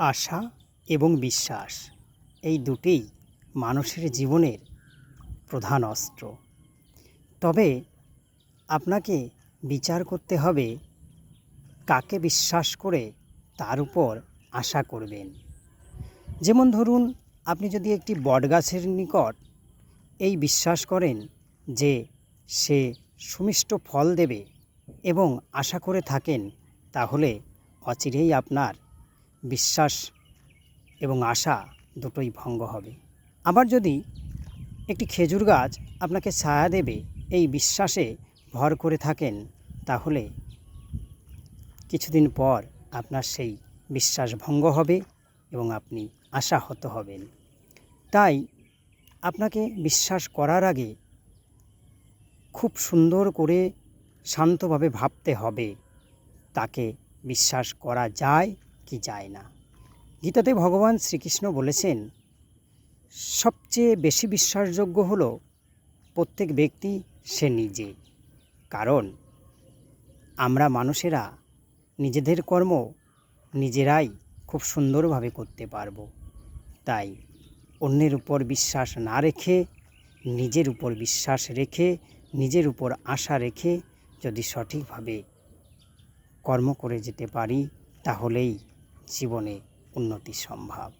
আশা এবং বিশ্বাস। এই দুটিই মানুষের জীবনের প্রধান অস্ত্র। তবে আপনাকে বিচার করতে হবে কাকে বিশ্বাস করে তার উপর আশা করবেন। যেমন ধরুন, আপনি যদি একটি বটগাছের নিকট এই বিশ্বাস করেন যে সে সুমিষ্ট ফল দেবে এবং আশা করে থাকেন, তাহলে অচিরেই আপনার বিশ্বাস এবং আশা দুটোই ভঙ্গ হবে। আবার যদি একটি খেজুর গাছ আপনাকে ছায়া দেবে, এই বিশ্বাসে ভর করে থাকেন, তাহলে কিছুদিন পর আপনার সেই বিশ্বাস ভঙ্গ হবে এবং আপনি আশাহত হবেন। তাই আপনাকে বিশ্বাস করার আগে খুব সুন্দর করে শান্তভাবে ভাবতে হবে, তাকে বিশ্বাস করা যায় কি যায় না। গীতাতে ভগবান শ্রীকৃষ্ণ বলেছেন, সবচেয়ে বেশি বিশ্বাসযোগ্য হলো প্রত্যেক ব্যক্তি সে নিজে। কারণ আমরা মানুষেরা নিজেদের কর্ম নিজেরাই খুব সুন্দরভাবে করতে পারব। তাই অন্যের উপর বিশ্বাস না রেখে, নিজের উপর বিশ্বাস রেখে, নিজের উপর আশা রেখে যদি সঠিকভাবে কর্ম করে যেতে পারি, তাহলেই জীবনে উন্নতি সম্ভব।